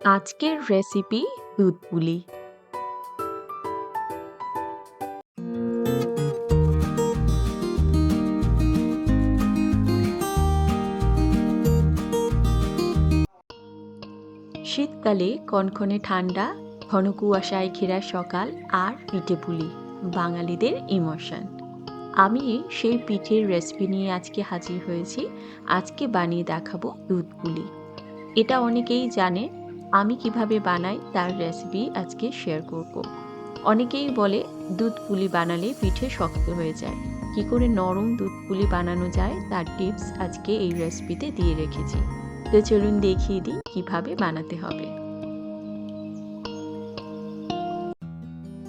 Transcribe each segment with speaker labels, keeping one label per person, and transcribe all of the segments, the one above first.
Speaker 1: আজকের রেসিপি দুধ পুলি শীতকালে কনকনে ঠান্ডা, ঘন কুয়াশায় ঘেরা সকাল আর পিঠে পুলি, বাঙালিদের ইমোশন। আমি সেই পিঠের রেসিপি নিয়ে আজকে হাজির হয়েছি। আজকে বানিয়ে দেখাবো দুধ পুলি এটা অনেকেই জানে আমি কীভাবে বানাই তার রেসিপি আজকে শেয়ার করব। অনেকেই বলে, দুধ পুলি বানালে পিঠে শক্ত হয়ে যায়। কি করে নরম দুধ পুলি বানানো যায় তার টিপস আজকে এই রেসিপিতে দিয়ে রেখেছি। তো চলুন দেখিয়ে দিই কীভাবে বানাতে হবে।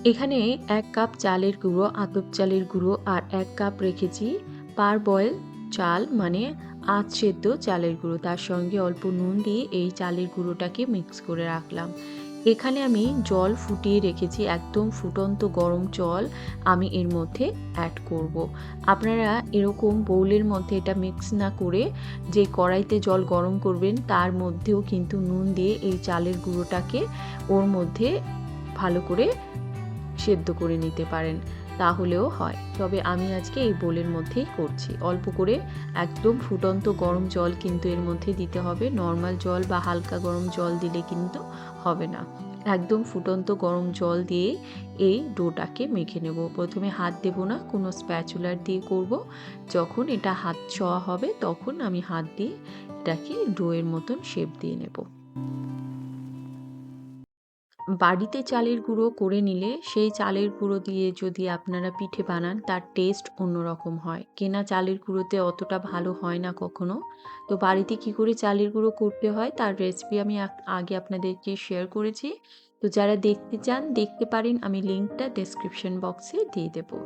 Speaker 1: এখানে এক কাপ চালের গুঁড়ো, আতপ চালের গুঁড়ো আর এক কাপ রেখেছি পার বয়েল চাল মানে আধ সেদ্ধ চালের গুঁড়ো। তার সঙ্গে অল্প নুন দিয়ে এই চালের গুঁড়োটাকে মিক্স করে রাখলাম। এখানে আমি জল ফুটিয়ে রেখেছি, একদম ফুটন্ত গরম জল আমি এর মধ্যে অ্যাড করব। আপনারা এরকম বৌলের মধ্যে এটা মিক্স না করে যে কড়াইতে জল গরম করবেন, তার মধ্যেও কিন্তু নুন দিয়ে এই চালের গুঁড়োটাকে ওর মধ্যে ভালো করে সেদ্ধ করে নিতে পারেন। তাহলেও হয়। তবে আমি আজকে এই বোলের মধ্যেই করছি। অল্প করে একদম ফুটন্ত গরম জল কিন্তু এর মধ্যে দিতে হবে। নর্মাল জল বা হালকা গরম জল দিলে কিন্তু হবে না। একদম ফুটন্ত গরম জল দিয়ে এই ডোটাকে মেখে নেব। প্রথমে হাত দেব না, কোনো স্প্যাচুলার দিয়ে করব। যখন এটা হাত ছোঁয়া হবে, তখন আমি হাত দিয়ে এটাকে ডোয়ের মতন শেপ দিয়ে নেব। বাড়িতে চালের গুঁড়ো করে নিলে সেই চালের গুঁড়ো দিয়ে যদি আপনারা পিঠে বানান, তার টেস্ট অন্যরকম হয়। কেনা চালের গুঁড়োতে অতটা ভালো হয় না কখনো। তো বাড়িতে কি করে চালের গুঁড়ো করতে হয়, তার রেসিপি আমি আগে আপনাদেরকে শেয়ার করেছি। তো যারা দেখতে চান, দেখতে পারেন, আমি লিঙ্কটা ডেসক্রিপশন বক্সে দিয়ে দেবো।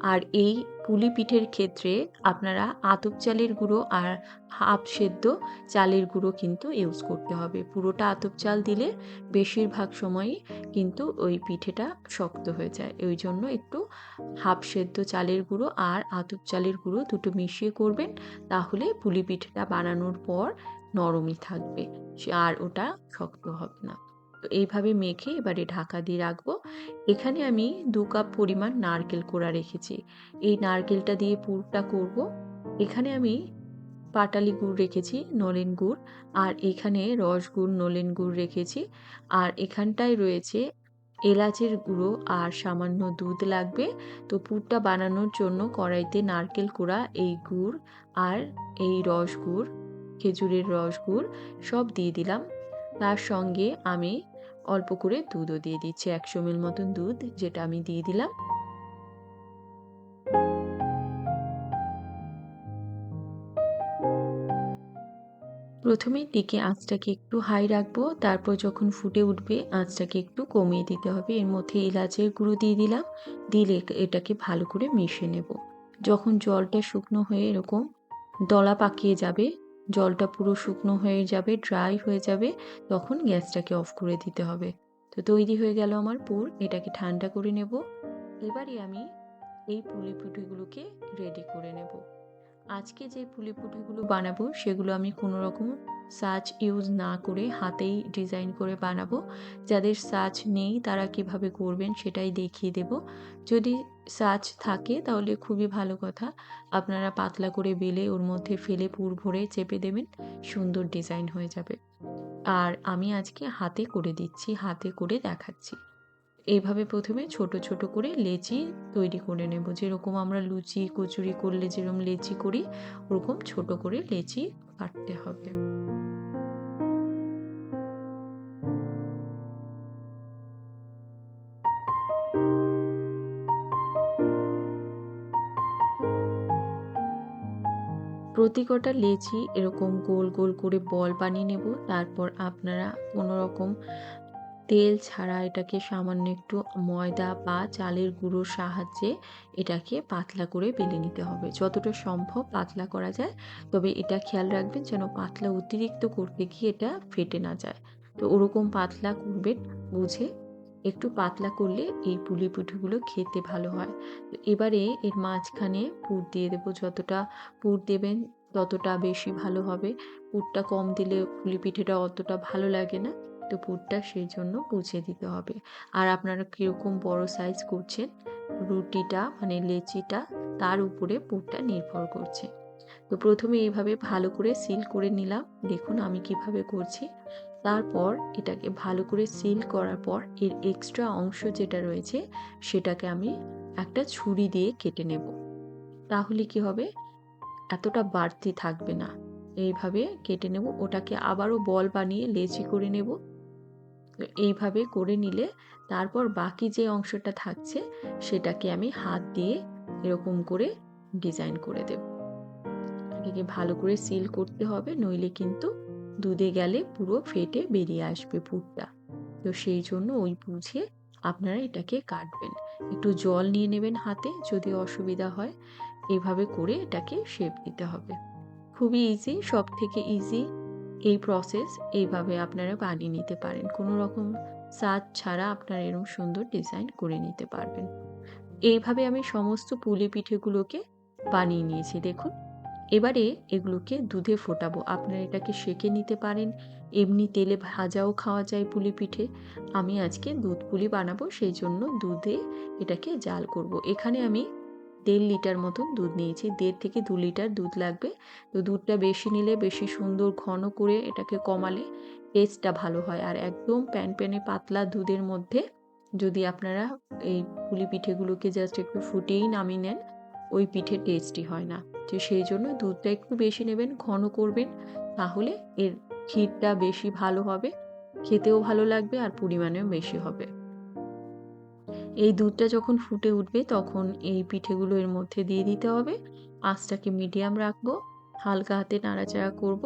Speaker 1: আর এই পুলি পিঠের ক্ষেত্রে আপনারা আতপ চালের গুঁড়ো আর হাফ সেদ্ধ চালের গুঁড়ো কিন্তু ইউজ করতে হবে। পুরোটা আতপ চাল দিলে বেশিরভাগ সময়ই কিন্তু ওই পিঠেটা শক্ত হয়ে যায়। ওই জন্য একটু হাফ সেদ্ধ চালের গুঁড়ো আর আতপ চালের গুঁড়ো দুটো মিশিয়ে করবেন, তাহলে পুলি পিঠেটা বানানোর পর নরমই থাকবে। আর ওটা শক্ত হবে না। এইভাবে মেখে এবারে ঢাকা দিয়ে রাখব। এখানে আমি দু কাপ পরিমাণ নারকেল কোড়া রেখেছি। এই নারকেলটা দিয়ে পুরটা করব। এখানে আমি পাটালি গুড় রেখেছি, নলেন গুড়, আর এখানে রস গুড়, নলেন গুড় রেখেছি। আর এখানটায় রয়েছে এলাচের গুঁড়ো আর সামান্য দুধ লাগবে। তো পুরটা বানানোর জন্য কড়াইতে নারকেল কোড়া, এই গুড় আর এই রস গুড়, খেজুরের রস গুড় সব দিয়ে দিলাম। তার সঙ্গে আমি অল্প করে দুধও দিয়ে দিচ্ছি, একশো মিল মতন দুধ যেটা আমি দিয়ে দিলাম। প্রথমে দিকে আঁচটাকে একটু হাই রাখব, তারপর যখন ফুটে উঠবে আঁচটাকে একটু কমিয়ে দিতে হবে। এর মধ্যে এলাচের গুঁড়ো দিয়ে দিলাম দিলে এটাকে ভালো করে মিশিয়ে নেব। যখন জলটা শুকনো হয়ে এরকম দলা পাকিয়ে যাবে জলটা পুরো শুকনো হয়ে যাবে ড্রাই হয়ে যাবে, তখন গ্যাসটাকে অফ করে দিতে হবে। তো তৈরি হয়ে গেল আমার পুর, এটাকে ঠান্ডা করে নেব। এবারে আমি এই পুলি পুটিগুলোকে রেডি করে নেব। আজকে যে পুলি পুটিগুলো বানাবো, সেগুলো আমি কোনো রকম সাজ ইউজ না করে হাতেই ডিজাইন করে বানাবো। যাদের সাজ নেই, তারা কীভাবে করবেন সেটাই দেখিয়ে দেব। যদি সাজ থাকে, তাহলে খুবই ভালো কথা। আপনারা পাতলা করে বেলে ওর মধ্যে ফেলে পুর ভরে চেপে দেবেন, সুন্দর ডিজাইন হয়ে যাবে। আর আমি আজকে হাতে করে দিচ্ছি, হাতে করে দেখাচ্ছি। এইভাবে প্রথমে ছোট ছোট করে লেচি তৈরি করে নেব। যেরকম আমরা লুচি, কচুরি করলে যেরকম লেচি করি, ওরকম ছোট করে লেচি কাটতে হবে। প্রতি কটা লেচি এরকম গোল গোল করে বল বানিয়ে নেব, তারপর আপনারা কোনো রকম তেল ছাড়া এটাকে সামান্য একটু ময়দা বা চালের গুঁড়োর সাহায্যে এটাকে পাতলা করে বেলে নিতে হবে। যতটা সম্ভব পাতলা করা যায়, তবে এটা খেয়াল রাখবেন যেন পাতলা অতিরিক্ত করতে গিয়ে এটা ফেটে না যায়। তো ওরকম পাতলা করবেন, বুঝে একটু পাতলা করলে এই পুলি পিঠেগুলো খেতে ভালো হয়। এবারে এর মাঝখানে পুর দিয়ে দেবো, যতটা পুর দেবেন ততটা বেশি ভালো হবে। পুরটা কম দিলে পুলি পিঠেটা অতটা ভালো লাগে না। তো সেই জন্য বুঝে দিতে হবে। আর আপনারা কীরকম বড় সাইজ করছেন, রুটিটা মানে লেচিটা, তার উপরে পুরটা নির্ভর করছে। তো প্রথমে এইভাবে ভালো করে সিল করে নিলাম। দেখুন আমি কীভাবে করছি। তারপর এটাকে ভালো করে সিল করার পর এর এক্সট্রা অংশ যেটা রয়েছে, সেটাকে আমি একটা ছুরি দিয়ে কেটে নেব। তাহলে কি হবে? এতটা বাড়তি থাকবে না। এইভাবে কেটে নেব। ওটাকে আবারও বল বানিয়ে লেচি করে নেব। এইভাবে করে নিলে তারপর বাকি যে অংশটা থাকছে সেটাকে আমি হাত দিয়ে এরকম করে ডিজাইন করে দেব। এটাকে ভালো করে সিল করতে হবে, নইলে কিন্তু দুধে গেলে পুরো ফেটে বেরিয়ে আসবে পুরটা। তো সেই জন্য ওই বুঝে আপনারা এটাকে কাটবেন। একটু জল নিয়ে নেবেন হাতে যদি অসুবিধা হয়। এভাবে করে এটাকে শেপ দিতে হবে। খুবই ইজি সব থেকে ইজি এই প্রসেস এইভাবে আপনারা বানিয়ে নিতে পারেন। কোনো রকম সাজ ছাড়া আপনারা এরকম সুন্দর ডিজাইন করে নিতে পারবেন। এইভাবে আমি সমস্ত পুলি পিঠেগুলোকে বানিয়ে নিয়েছি, দেখুন। এবারে এগুলোকে দুধে ফোটাবো। আপনারা এটাকে সেকে নিতে পারেন। এমনি তেলে ভাজাও খাওয়া যায় পুলি পিঠে। আমি আজকে দুধ পুলি বানাবো, সেই জন্য দুধে এটাকে জাল করব। এখানে আমি দেড় লিটার মতন দুধ নিয়েছি। দেড় থেকে দু লিটার দুধ লাগবে। তো দুধটা বেশি নিলে বেশি সুন্দর ঘন করে এটাকে কমালে টেস্টটা ভালো হয়। আর একদম প্যান প্যানে পাতলা দুধের মধ্যে যদি আপনারা এই পুলি পিঠেগুলোকে জাস্ট একটু ফুটেই নামিয়ে নেন, ওই পিঠে টেস্টি হয় না। তো সেই জন্য দুধটা একটু বেশি নেবেন, ঘন করবেন, তাহলে এর ক্ষীরটা বেশি ভালো হবে, খেতেও ভালো লাগবে আর পরিমাণেও বেশি হবে। এই দুধটা যখন ফুটে উঠবে তখন এই পিঠেগুলো এর মধ্যে দিয়ে দিতে হবে। আঁচটাকে মিডিয়াম রাখব, হালকা হাতে নাড়াচাড়া করব।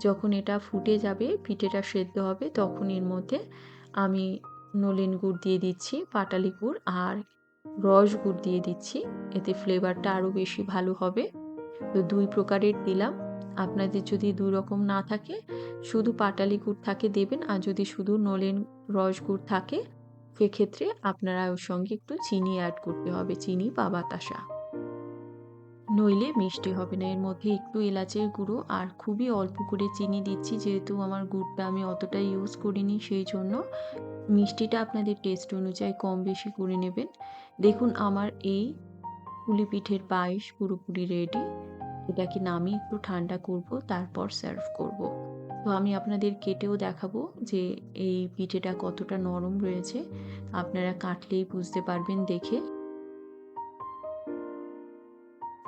Speaker 1: যখন এটা ফুটে যাবে, পিঠেটা সেদ্ধ হবে, তখন এর মধ্যে আমি নলেন গুড় দিয়ে দিচ্ছি, পাটালি গুড় আর রস গুড় দিয়ে দিচ্ছি। এতে ফ্লেভারটা আরও বেশি ভালো হবে। তো দুই প্রকারের দিলাম। আপনাদের যদি দুই রকম না থাকে, শুধু পাটালি গুড় থাকে দেবেন আর যদি শুধু নলেন রস গুড় থাকে সেক্ষেত্রে আপনারা ওর সঙ্গে একটু চিনি অ্যাড করতে হবে। চিনি বা বাতাসা নইলে মিষ্টি হবে না। এর মধ্যে একটু এলাচের গুঁড়ো আর খুবই অল্প করে চিনি দিচ্ছি। যেহেতু আমার গুড়টা আমি অতটা ইউজ করিনি সেই জন্য মিষ্টিটা আপনাদের টেস্ট অনুযায়ী কম বেশি করে নেবেন। দেখুন, আমার এই পুলি পিঠের পায়েস পুরোপুরি রেডি এটাকে নামিয়ে একটু ঠান্ডা করব, তারপর সার্ভ করব। তো আমি আপনাদের কেটেও দেখাবো যে এই পিঠেটা কতটা নরম রয়েছে। আপনারা কাটলেই বুঝতে পারবেন দেখে।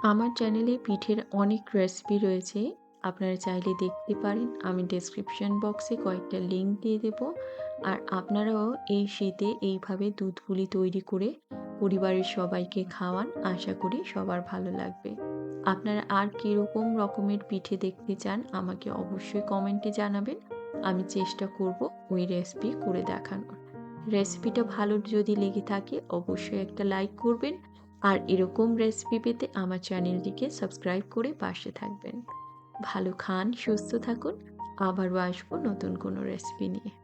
Speaker 1: আমার চ্যানেলে পিঠের অনেক রেসিপি রয়েছে। আপনারা চাইলে দেখতে পারেন। আমি ডেসক্রিপশন বক্সে কয়েকটা লিঙ্ক দিয়ে দেব। আর আপনারাও এই শীতে এইভাবে দুধ পুলি তৈরি করে পরিবারের সবাইকে খাওয়ান। আশা করি সবার ভালো লাগবে। আপনারা আর কীরকম রকমের পিঠে দেখতে চান আমাকে অবশ্যই কমেন্টে জানাবেন। আমি চেষ্টা করব ওই রেসিপি করে দেখানোর। রেসিপিটা ভালো যদি লেগে থাকে অবশ্যই একটা লাইক করবেন আর এরকম রেসিপি পেতে আমার চ্যানেলটিকে সাবস্ক্রাইব করে পাশে থাকবেন। ভালো খান, সুস্থ থাকুন। আবারও আসব নতুন কোনো রেসিপি নিয়ে।